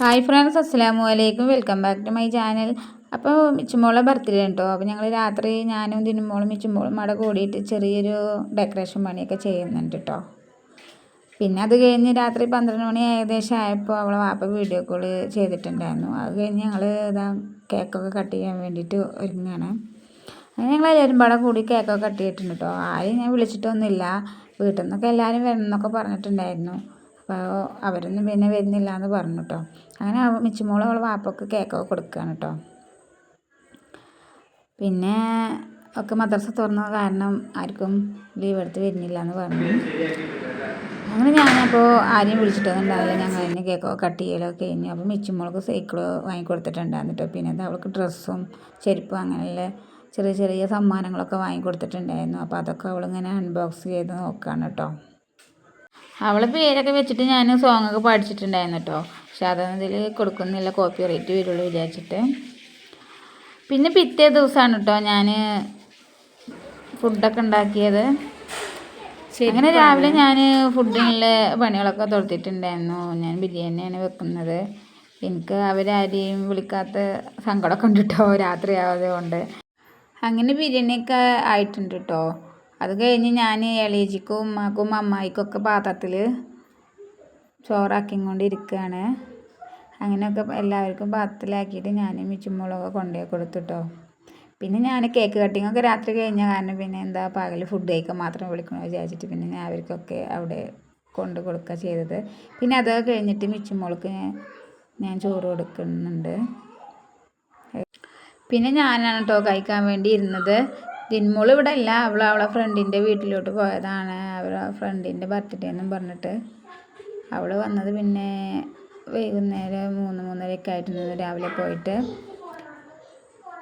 Hi friends അസ്സാമു അലൈക്കും. Welcome back to my channel അപ്പോൾ മിച്ചുമോളെ ബർത്ത്ഡേ കേട്ടോ അപ്പോൾ ഞങ്ങൾ രാത്രി ഞാനും തിന്നുമോളും മിച്ചുമോളും അവിടെ കൂടിയിട്ട് ചെറിയൊരു ഡെക്കറേഷൻ പണിയൊക്കെ ചെയ്യുന്നുണ്ട് കേട്ടോ പിന്നെ അത് കഴിഞ്ഞ് രാത്രി പന്ത്രണ്ട് മണി ഏകദേശം ആയപ്പോൾ അവളെ വാപ്പ വീഡിയോ കോൾ ചെയ്തിട്ടുണ്ടായിരുന്നു. അത് കഴിഞ്ഞ് ഞങ്ങൾ ഇതാ കേക്കൊക്കെ കട്ട് ചെയ്യാൻ വേണ്ടിയിട്ട് ഒരുങ്ങുകയാണ് അങ്ങനെ ഞങ്ങൾ എല്ലാവരും പാടെ കൂടി കേക്കൊക്കെ കട്ട് ചെയ്തിട്ടുണ്ട് കേട്ടോ ആരെയും ഞാൻ വിളിച്ചിട്ടൊന്നുമില്ല. വീട്ടിൽ നിന്നൊക്കെ എല്ലാവരും വരണം എന്നൊക്കെ പറഞ്ഞിട്ടുണ്ടായിരുന്നു. അപ്പോൾ അവരൊന്നും പിന്നെ വരുന്നില്ല എന്ന് പറഞ്ഞു കേട്ടോ അങ്ങനെ മിച്ചുമോൾ അവൾ വാപ്പൊക്കെ കേക്കൊക്കെ കൊടുക്കുകയാണ് കേട്ടോ പിന്നെ ഒക്കെ മദ്രസ തുറന്ന കാരണം ആർക്കും ലീവ് എടുത്ത് വരുന്നില്ല എന്ന് പറഞ്ഞു. അങ്ങനെ ഞാനപ്പോൾ ആരെയും വിളിച്ചിട്ടൊന്നും ഉണ്ടാവില്ല ഞങ്ങൾ തന്നെ കേക്കൊക്കെ കട്ട് ചെയ്യലൊക്കെ കഴിഞ്ഞു. അപ്പോൾ മിച്ചുമോൾക്ക് സൈക്കിൾ വാങ്ങിക്കൊടുത്തിട്ടുണ്ടായിരുന്നു കേട്ടോ പിന്നെ അവൾക്ക് ഡ്രസ്സും ചെരുപ്പും അങ്ങനെയുള്ള ചെറിയ ചെറിയ സമ്മാനങ്ങളൊക്കെ വാങ്ങിക്കൊടുത്തിട്ടുണ്ടായിരുന്നു അപ്പോൾ അതൊക്കെ അവളിങ്ങനെ അൺബോക്സ് ചെയ്ത് നോക്കുകയാണ് കേട്ടോ അവളെ പേരൊക്കെ വെച്ചിട്ട് ഞാൻ സോങ്ങൊക്കെ പഠിച്ചിട്ടുണ്ടായിരുന്നു കേട്ടോ പക്ഷെ അതൊന്നും ഇതിൽ കൊടുക്കുന്നില്ല കോപ്പി റേറ്റ് വരുള്ളൂ വിചാരിച്ചിട്ട്. പിന്നെ പിറ്റേ ദിവസമാണ് കേട്ടോ ഞാൻ ഫുഡൊക്കെ ഉണ്ടാക്കിയത്. അങ്ങനെ രാവിലെ ഞാൻ ഫുഡിനുള്ള പണികളൊക്കെ തൊടുത്തിട്ടുണ്ടായിരുന്നു. ഞാൻ ബിരിയാണിയാണ് വെക്കുന്നത്. എനിക്ക് അവരാരെയും വിളിക്കാത്ത സങ്കടമൊക്കെ ഉണ്ട് കേട്ടോ രാത്രിയാവാതെ കൊണ്ട്. അങ്ങനെ ബിരിയാണിയൊക്കെ ആയിട്ടുണ്ട് കേട്ടോ അത് കഴിഞ്ഞ് ഞാൻ എളേജിക്കും ഉമ്മാക്കും അമ്മായിക്കൊക്കെ പാത്രത്തിൽ ചോറാക്കിക്കൊണ്ടിരിക്കുകയാണ് അങ്ങനെയൊക്കെ എല്ലാവർക്കും പാത്രത്തിലാക്കിയിട്ട് ഞാൻ മിച്ചുമുളകൊക്കെ കൊണ്ടുപോയി കൊടുത്തുട്ടോ. പിന്നെ ഞാൻ കേക്ക് കട്ടിങ്ങൊക്കെ രാത്രി കഴിഞ്ഞ കാരണം പിന്നെ എന്താ പകൽ ഫുഡ് കഴിക്കാൻ മാത്രം വിളിക്കണമെന്ന് വിചാരിച്ചിട്ട് പിന്നെ ഞാൻ അവർക്കൊക്കെ അവിടെ കൊണ്ട് കൊടുക്കുക ചെയ്തത്. പിന്നെ അതൊക്കെ കഴിഞ്ഞിട്ട് മിച്ചുമോൾക്ക് ഞാൻ ചോറ് കൊടുക്കുന്നുണ്ട്. പിന്നെ ഞാനാണ് കേട്ടോ കഴിക്കാൻ വേണ്ടി ഇരുന്നത്. ദിൻമോൾ ഇവിടെ ഇല്ല. അവൾ അവളെ ഫ്രണ്ടിന്റെ വീട്ടിലോട്ട് പോയതാണ്. അവളെ ഫ്രണ്ടിന്റെ ബർത്ത്ഡേ എന്നും പറഞ്ഞിട്ട് അവൾ വന്നത് പിന്നെ വൈകുന്നേരം മൂന്ന് മൂന്നരയൊക്കെ ആയിട്ടുണ്ട് രാവിലെ പോയിട്ട്.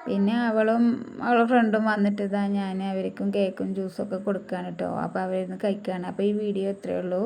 പിന്നെ അവളും അവളെ ഫ്രണ്ടും വന്നിട്ട് ഇതാ ഞാൻ അവർക്കും കേക്കും ജ്യൂസൊക്കെ കൊടുക്കുകയാണ് കേട്ടോ അപ്പോൾ അവരിന്ന് കഴിക്കുകയാണ് അപ്പോൾ ഈ വീഡിയോ ഇത്രയേ ഉള്ളൂ.